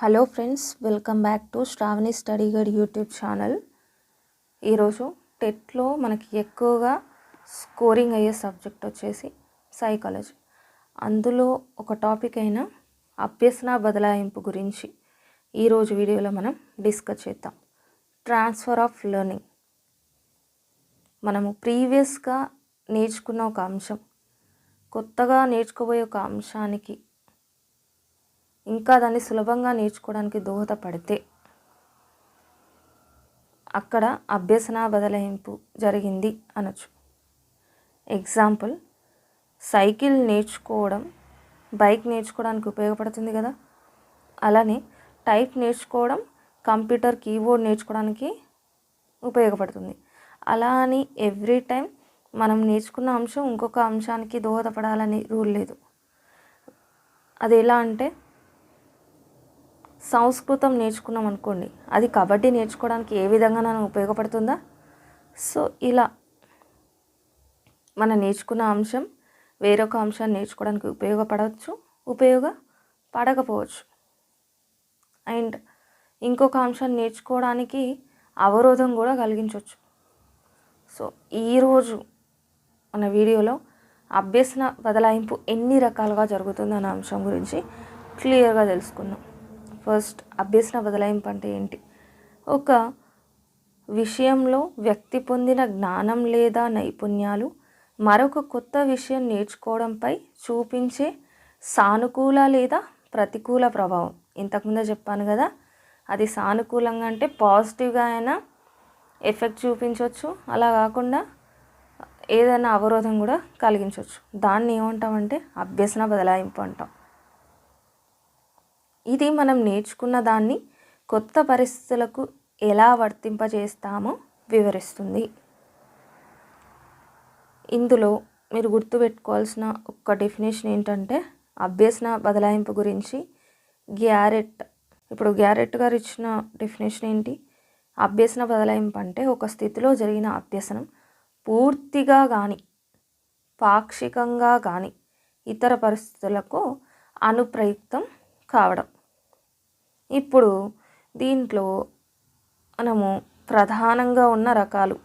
Hello friends welcome back to Shravani study guide YouTube channel. ఈరోజు టెట్లో మనకి ఎక్కువగా స్కోరింగ్ అయ్యే సబ్జెక్ట్ వచ్చేసి సైకాలజీ. అందులో ఒక టాపిక్ అయిన అభ్యసన బదలాయింపు గురించి ఈరోజు వీడియోలో మనం డిస్కస్ చేద్దాం. Transfer of learning. మనము ప్రీవియస్గా నేర్చుకున్న ఒక అంశం కొత్తగా నేర్చుకోబోయే ఒక అంశానికి ఇంకా దాన్ని సులభంగా నేర్చుకోవడానికి దోహదపడితే అక్కడ అభ్యసన బదలాయింపు జరిగింది అనొచ్చు. ఎగ్జాంపుల్ సైకిల్ నేర్చుకోవడం బైక్ నేర్చుకోవడానికి ఉపయోగపడుతుంది కదా? అలానే టైప్ నేర్చుకోవడం కంప్యూటర్ కీబోర్డ్ నేర్చుకోవడానికి ఉపయోగపడుతుంది. అలా అని ఎవ్రీ టైం మనం నేర్చుకున్న అంశం ఇంకొక అంశానికి దోహదపడాలని రూల్ లేదు. అది ఎలా అంటే సంస్కృతం నేర్చుకున్నాం అనుకోండి అది కబడ్డీ నేర్చుకోవడానికి ఏ విధంగా నాకు ఉపయోగపడుతుందా? సో ఇలా మనం నేర్చుకున్న అంశం వేరొక అంశాన్ని నేర్చుకోవడానికి ఉపయోగపడవచ్చు ఉపయోగపడకపోవచ్చు అండ్ ఇంకొక అంశాన్ని నేర్చుకోవడానికి అవరోధం కూడా కలిగించవచ్చు. సో ఈరోజు మన వీడియోలో అభ్యసన బదలాయింపు ఎన్ని రకాలుగా జరుగుతుందన్న అంశం గురించి క్లియర్గా తెలుసుకుందాం. ఫస్ట్ అభ్యసన బదలాయింపు అంటే ఏంటి? ఒక విషయంలో వ్యక్తి పొందిన జ్ఞానం లేదా నైపుణ్యాలు మరొక కొత్త విషయం నేర్చుకోవడంపై చూపించే సానుకూల లేదా ప్రతికూల ప్రభావం. ఇంతకుముందే చెప్పాను కదా అది సానుకూలంగా అంటే పాజిటివ్గా అయినా ఎఫెక్ట్ చూపించవచ్చు అలా కాకుండా ఏదైనా అవరోధం కూడా కలిగించవచ్చు దాన్ని ఏమంటామంటే అభ్యసన బదలాయింపు అంటాం. ఇది మనం నేర్చుకున్న దాన్ని కొత్త పరిస్థితులకు ఎలా వర్తింపజేస్తామో వివరిస్తుంది. ఇందులో మీరు గుర్తుపెట్టుకోవాల్సిన ఒక డెఫినేషన్ ఏంటంటే అభ్యసన బదలాయింపు గురించి గ్యారెట్. ఇప్పుడు గ్యారెట్ గారు ఇచ్చిన డెఫినేషన్ ఏంటి? అభ్యసన బదలాయింపు అంటే ఒక స్థితిలో జరిగిన అభ్యసనం పూర్తిగా కానీ పాక్షికంగా కానీ ఇతర పరిస్థితులకు అనుప్రయుక్తం కావడం. ఇప్పుడు దీంట్లో మనము ప్రధానంగా ఉన్న రకాలు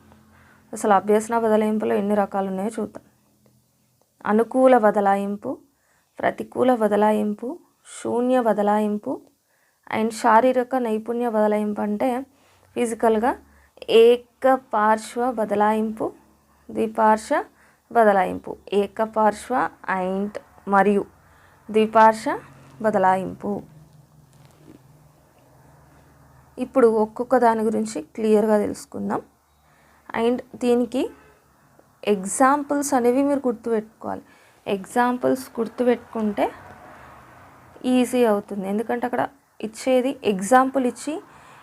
అసలు అభ్యసన బదలాయింపులో ఎన్ని రకాలు ఉన్నాయో చూద్దాం. అనుకూల బదలాయింపు ప్రతికూల బదలాయింపు శూన్య బదలాయింపు అండ్ శారీరక నైపుణ్య బదలాయింపు అంటే ఫిజికల్గా ఏకపార్శ్వ బదలాయింపు ద్విపార్శ్వ బదలాయింపు. ఏకపార్శ్వ అండ్ మరియు ద్విపార్శ్వ బదలాయింపు. ఇప్పుడు ఒక్కొక్క దాని గురించి క్లియర్గా తెలుసుకుందాం. అండ్ దీనికి ఎగ్జాంపుల్స్ అనేవి మీరు గుర్తుపెట్టుకోవాలి. ఎగ్జాంపుల్స్ గుర్తుపెట్టుకుంటే ఈజీ అవుతుంది. ఎందుకంటే అక్కడ ఇచ్చేది ఎగ్జాంపుల్ ఇచ్చి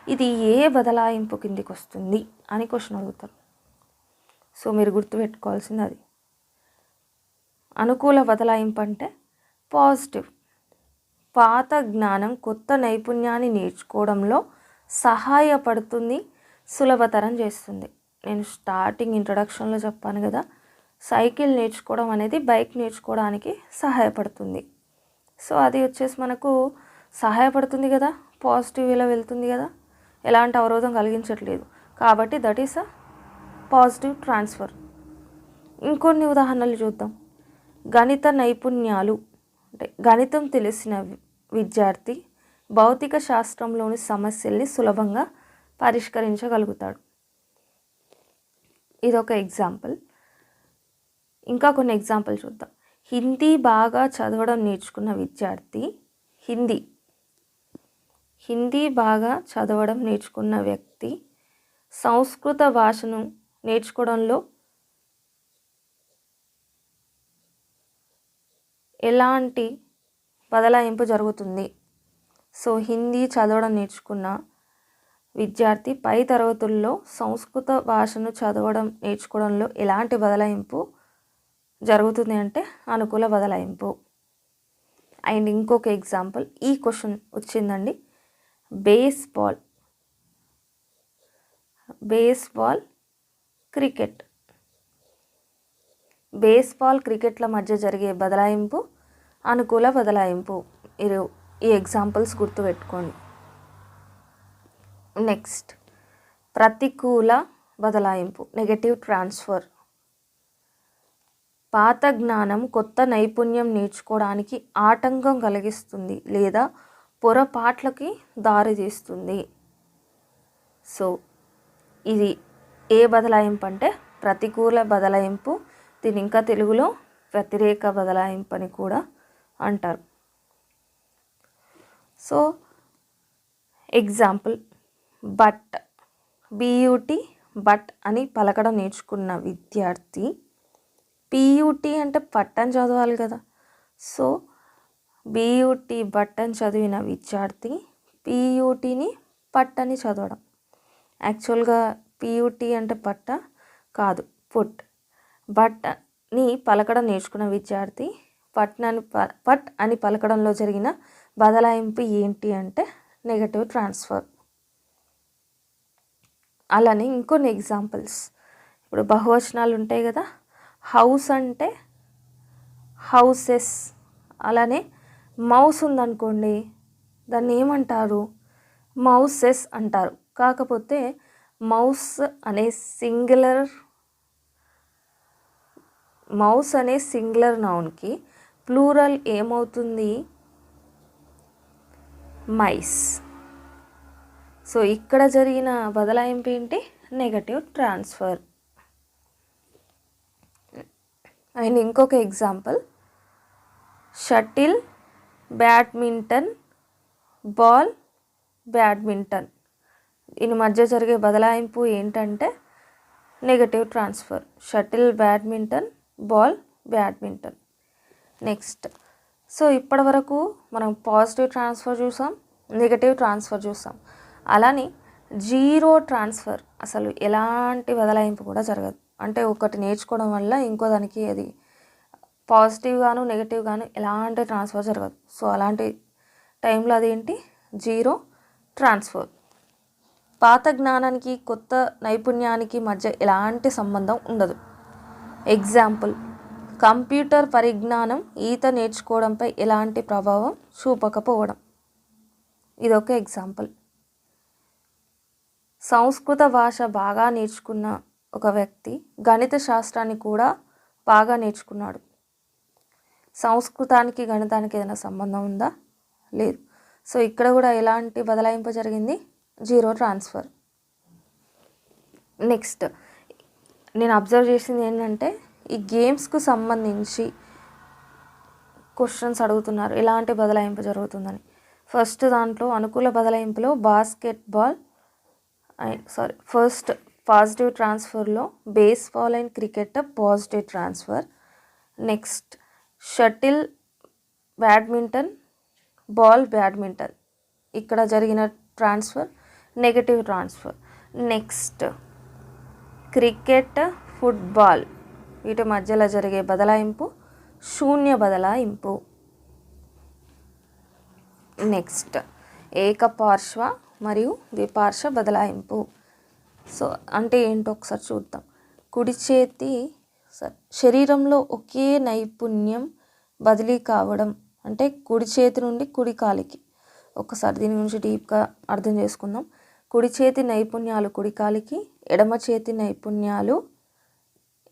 ఇది ఏ బదలాయింపు కిందికి వస్తుంది అని క్వశ్చన్ అడుగుతారు. సో మీరు గుర్తుపెట్టుకోవాల్సింది అది. అనుకూల బదలాయింపు అంటే పాజిటివ్. పాత జ్ఞానం కొత్త నైపుణ్యాన్ని నేర్చుకోవడంలో సహాయపడుతుంది సులభతరం చేస్తుంది. నేను స్టార్టింగ్ ఇంట్రడక్షన్లో చెప్పాను కదా సైకిల్ నేర్చుకోవడం అనేది బైక్ నేర్చుకోవడానికి సహాయపడుతుంది. సో అది వచ్చేసి మనకు సహాయపడుతుంది కదా పాజిటివ్ వేలో వెళ్తుంది కదా ఎలాంటి అవరోధం కలిగించట్లేదు. కాబట్టి that is a positive transfer ఇంకొన్ని ఉదాహరణలు చూద్దాం. గణిత నైపుణ్యాలు అంటే గణితం తెలిసిన విద్యార్థి భౌతిక శాస్త్రంలోని సమస్యల్ని సులభంగా పరిష్కరించగలుగుతాడు. ఇదొక ఎగ్జాంపుల్. ఇంకా కొన్ని ఎగ్జాంపుల్ చూద్దాం. హిందీ బాగా చదవడం నేర్చుకున్న విద్యార్థి హిందీ. హిందీ బాగా చదవడం నేర్చుకున్న వ్యక్తి సంస్కృత భాషను నేర్చుకోవడంలో ఎలాంటి బదలాయింపు జరుగుతుంది? సో హిందీ చదవడం నేర్చుకున్న విద్యార్థి పై తరగతుల్లో సంస్కృత భాషను చదవడం నేర్చుకోవడంలో ఎలాంటి బదలాయింపు జరుగుతుంది అంటే అనుకూల బదలాయింపు. అండ్ ఇంకొక ఎగ్జాంపుల్ ఈ క్వశ్చన్ వచ్చిందండి. బేస్బాల్. Baseball cricket. బేస్బాల్ క్రికెట్ల మధ్య జరిగే బదలాయింపు అనుకూల బదలాయింపు. మీరు ఈ ఎగ్జాంపుల్స్ గుర్తుపెట్టుకోండి. నెక్స్ట్ ప్రతికూల బదలాయింపు నెగటివ్ ట్రాన్స్ఫర్ పాత జ్ఞానం కొత్త నైపుణ్యం నేర్చుకోవడానికి ఆటంకం కలిగిస్తుంది లేదా పొరపాట్లకి దారితీస్తుంది సో ఇది ఏ బదలాయింపు అంటే ప్రతికూల బదలాయింపు దీని ఇంకా తెలుగులో వ్యతిరేక బదలాయింపు అని కూడా అంటారు. So example but B U T but అని పలకడం నేర్చుకున్న విద్యార్థి పీయూటీ అంటే పట్టని చదవాలి కదా. సో బీయూటీ బట్టని చదివిన విద్యార్థి పీయూటీని పట్టని చదవడం. యాక్చువల్గా పీయూటీ అంటే పట్ట కాదు పుట్. బట్టని పలకడం నేర్చుకున్న విద్యార్థి పట్నని ప పట్ అని పలకడంలో జరిగిన బదలాయింపు ఏంటి అంటే నెగటివ్ ట్రాన్స్ఫర్ అలానే ఇంకొన్ని ఎగ్జాంపుల్స్ ఇప్పుడు బహువచనాలు ఉంటాయి కదా హౌస్ అంటే హౌసెస్ అలానే మౌస్ ఉందనుకోండి దాన్ని ఏమంటారు? మౌసెస్ అంటారు. కాకపోతే మౌస్ అనే సింగులర్ మౌస్ అనే సింగులర్ నౌన్కి ప్లూరల్ ఏమవుతుంది? మైస్. సో ఇక్కడ జరిగిన బదలాయింపు ఏంటి? Negative transfer. అండ్ ఇంకొక example. Shuttle badminton ball badminton. దీని మధ్య జరిగే బదలాయింపు ఏంటంటే negative transfer. Shuttle badminton ball badminton. Next. So ఇప్పటి వరకు మనం పాజిటివ్ ట్రాన్స్ఫర్ చూసాం నెగటివ్ ట్రాన్స్ఫర్ చూసాం. అలానే జీరో ట్రాన్స్ఫర్ అసలు ఎలాంటి బదలాయింపు కూడా జరగదు. అంటే ఒకటి నేర్చుకోవడం వల్ల ఇంకో దానికి అది పాజిటివ్ గాను నెగిటివ్ గాను ఎలాంటి ట్రాన్స్ఫర్ జరగదు. సో అలాంటి టైంలో అదేంటి? Zero transfer. పాత జ్ఞానానికి కొత్త నైపుణ్యానికి మధ్య ఎలాంటి సంబంధం ఉండదు. ఎగ్జాంపుల్ కంప్యూటర్ పరిజ్ఞానం ఈత నేర్చుకోవడంపై ఎలాంటి ప్రభావం చూపకపోవడం. ఇదొక ఎగ్జాంపుల్. సంస్కృత భాష బాగా నేర్చుకున్న ఒక వ్యక్తి గణిత శాస్త్రాన్ని కూడా బాగా నేర్చుకున్నాడు. సంస్కృతానికి గణితానికి ఏదైనా సంబంధం ఉందా? లేదు. సో ఇక్కడ కూడా ఎలాంటి బదలాయింపు జరిగింది? Zero transfer. నెక్స్ట్ నేను అబ్జర్వ్ చేసింది ఏంటంటే ఈ గేమ్స్కు సంబంధించి క్వశ్చన్స్ అడుగుతున్నారు. ఎలాంటి బదలాయింపు జరుగుతుందని. ఫస్ట్ దాంట్లో అనుకూల బదలాయింపులో basketball and sorry first positive ట్రాన్స్ఫర్లో baseball and cricket positive transfer. Next shuttle badminton ball badminton. ఇక్కడ జరిగిన transfer negative transfer. Next cricket football. వీటి మధ్యలో జరిగే బదలాయింపు శూన్య బదలాయింపు. నెక్స్ట్ ఏకపార్శ్వ మరియు ద్విపార్శ్వ బదలాయింపు. సో అంటే ఏంటో ఒకసారి చూద్దాం. కుడి చేతి స- శరీరంలో ఒకే నైపుణ్యం బదిలీ కావడం అంటే కుడి చేతి నుండి కుడి కాలికి. ఒకసారి దీని గురించి డీప్గా అర్థం చేసుకుందాం. కుడి చేతి నైపుణ్యాలు కుడి కాలికి ఎడమ చేతి నైపుణ్యాలు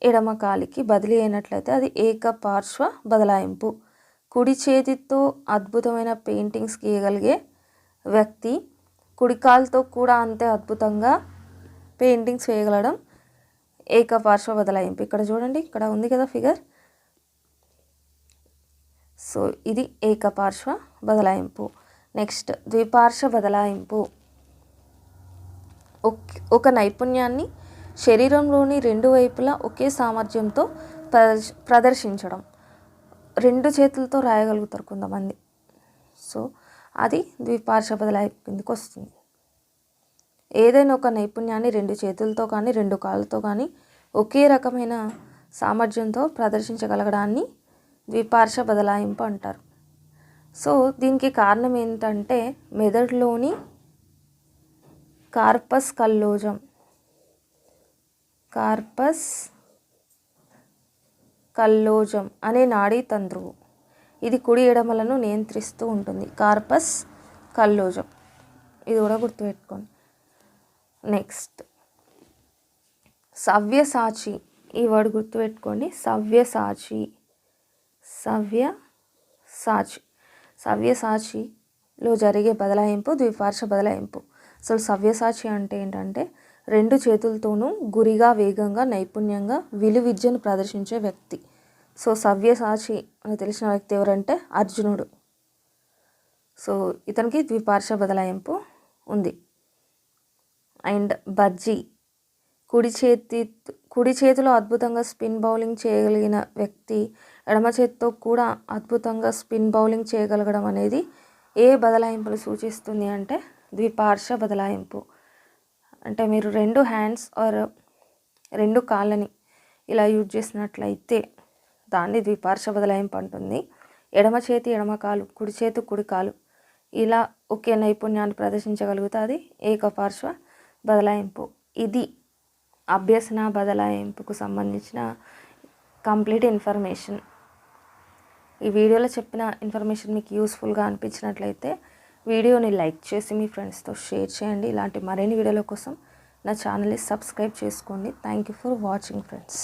ఎడమ కాలికి బదిలీ అయినట్లయితే అది ఏకపార్శ్వ బదలాయింపు. కుడి చేతితో అద్భుతమైన పెయింటింగ్స్ గీయగలిగే వ్యక్తి కుడికాలతో కూడా అంతే అద్భుతంగా పెయింటింగ్స్ వేయగలడం ఏకపార్శ్వ బదలాయింపు. ఇక్కడ చూడండి ఇక్కడ ఉంది కదా ఫిగర్. సో ఇది ఏకపార్శ్వ బదలాయింపు. నెక్స్ట్ ద్విపార్శ్వ బదలాయింపు. ఒక నైపుణ్యాన్ని శరీరంలోని రెండు వైపులా ఒకే సామర్థ్యంతో ప్రదర్శించడం. రెండు చేతులతో రాయగలుగుతారు కొంతమంది. సో అది ద్విపార్శ్వ బదలాయింపు కిందకి వస్తుంది. ఏదైనా ఒక నైపుణ్యాన్ని రెండు చేతులతో కానీ రెండు కాళ్ళతో కానీ ఒకే రకమైన సామర్థ్యంతో ప్రదర్శించగలగడాన్ని ద్విపార్శ్వ బదలాయింపు అంటారు. సో దీనికి కారణం ఏంటంటే మెదడులోని కార్పస్ కల్లోజం కార్పస్ కల్లోజం అనే నాడీ తంతువు ఇది కుడి ఎడమలను నియంత్రిస్తూ ఉంటుంది. Corpus callosum. ఇది కూడా గుర్తుపెట్టుకోండి. నెక్స్ట్. సవ్యసాచి. ఈ వర్డ్ గుర్తుపెట్టుకోండి. సవ్యసాచి. సవ్య సాచి సవ్యసాచిలో జరిగే బదలాయింపు ద్విపార్శ్వ బదలాయింపు. అసలు సవ్యసాచి అంటే ఏంటంటే రెండు చేతులతోనూ గురిగా వేగంగా నైపుణ్యంగా విలువిద్యను ప్రదర్శించే వ్యక్తి. సో సవ్యసాచి అని తెలిసిన వ్యక్తి ఎవరంటే అర్జునుడు. సో ఇతనికి ద్విపార్శ్వ బదలాయింపు ఉంది. అండ్ బజ్జీ. కుడి చేతి కుడి చేతిలో అద్భుతంగా స్పిన్ బౌలింగ్ చేయగలిగిన వ్యక్తి ఎడమ చేతితో కూడా అద్భుతంగా స్పిన్ బౌలింగ్ చేయగలగడం అనేది ఏ బదలాయింపును సూచిస్తుంది అంటే ద్విపార్శ్వ బదలాయింపు. అంటే మీరు రెండు హ్యాండ్స్ ఆర్ రెండు కాళ్ళని ఇలా యూజ్ చేసినట్లయితే దాన్ని ద్విపార్శ్వ బదలాయింపు అంటుంది. ఎడమ చేతి ఎడమ కాలు కుడి చేతి కుడి కాలు ఇలా ఒకే నైపుణ్యాన్ని ప్రదర్శించగలుగుతుంది. అది ఏకపార్శ్వ బదలాయింపు. ఇది అభ్యసన బదలాయింపుకు సంబంధించిన కంప్లీట్ ఇన్ఫర్మేషన్ ఈ వీడియోలో చెప్పిన ఇన్ఫర్మేషన్ మీకు యూస్ఫుల్గా అనిపించినట్లయితే వీడియోని లైక్ చేసి మీ ఫ్రెండ్స్తో షేర్ చేయండి. ఇలాంటి మరిన్ని వీడియోల కోసం నా ఛానల్ని సబ్స్క్రైబ్ చేసుకోండి. Thank you for watching friends